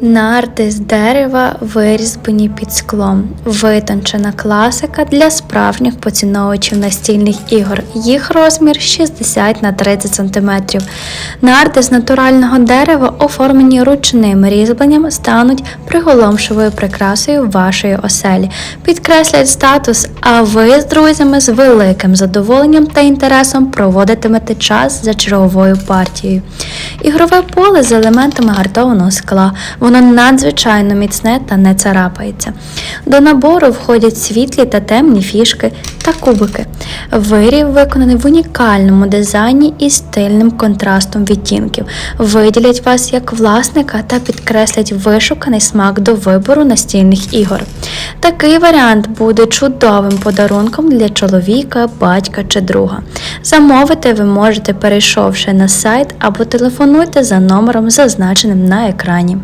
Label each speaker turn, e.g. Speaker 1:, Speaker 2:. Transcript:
Speaker 1: Нарти з дерева вирізбані під склом. Витончена класика для справжніх поціновувачів настільних ігор. Їх розмір 60 на 30 см. Нарти з натурального дерева, оформлені ручним різьбленням, стануть приголомшовою прикрасою вашої оселі, підкреслять статус, а ви з друзями з великим задоволенням та інтересом проводитимете час за черговою партією. Ігрове поле з елементами гартованого скла. Воно надзвичайно міцне та не царапається. До набору входять світлі та темні фішки та кубики. Вирів виконаний в унікальному дизайні і стильним контрастом відтінків. Виділять вас як власника та підкреслять вишуканий смак до вибору настільних ігор. Такий варіант буде чудовим подарунком для чоловіка, батька чи друга. Замовити ви можете, перейшовши на сайт або телефонуйте за номером, зазначеним на екрані.